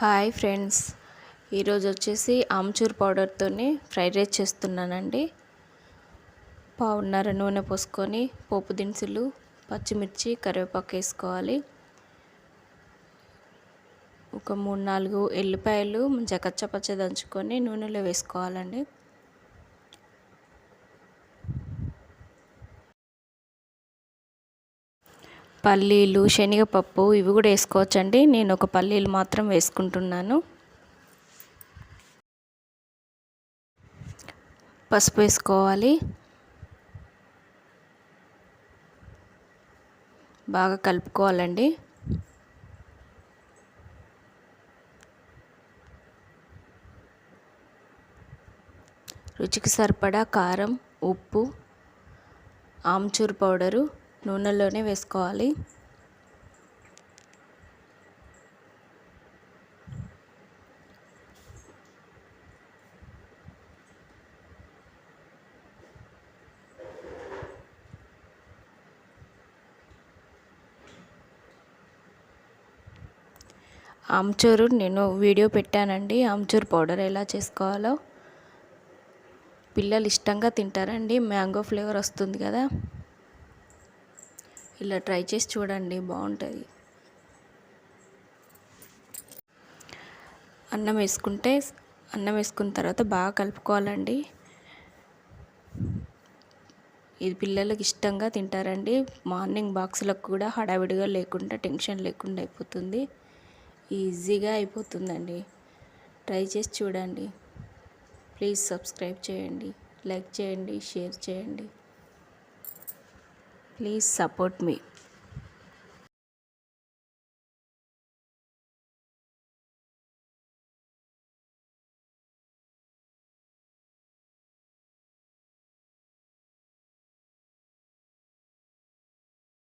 Hi friends. ఈరోజు వచ్చేసి amchur పౌడర్తోనే fried rice చేస్తున్నానండి. పావున్నర నూనె పోసుకొని పోపు దినుసులు పచ్చిమిర్చి కరివేపాకు వేసుకోవాలి. ఒక మూడు నాలుగు ఎల్లిపాయలు మంచిగా కచ్చపచ్చ దంచుకొని నూనెలో వేసుకోవాలండి. పల్లీలు శనగపప్పు ఇవి కూడా వేసుకోవచ్చండి. నేను ఒక పల్లీలు మాత్రం వేసుకుంటున్నాను. పసుపు వేసుకోవాలి. బాగా కలుపుకోవాలండి. రుచికి సరిపడా కారం ఉప్పు ఆమ్చూర్ పౌడరు నూనెలోనే వేసుకోవాలి. ఆమ్చూరు నేను వీడియో పెట్టానండి. ఆమ్చూర్ పౌడర్ ఎలా చేసుకోవాలో. పిల్లలు ఇష్టంగా తింటారండి. మ్యాంగో ఫ్లేవర్ వస్తుంది కదా. ఇలా ట్రై చేసి చూడండి బాగుంటుంది. అన్నం వేసుకుంటే అన్నం వేసుకున్న తర్వాత బాగా కలుపుకోవాలండి. ఇది పిల్లలకి ఇష్టంగా తింటారండి. మార్నింగ్ బాక్సులకు కూడా హడావిడిగా లేకుండా టెన్షన్ లేకుండా అయిపోతుంది. ఈజీగా అయిపోతుందండి. ట్రై చేసి చూడండి. ప్లీజ్ సబ్స్క్రైబ్ చేయండి లైక్ చేయండి షేర్ చేయండి. Please support me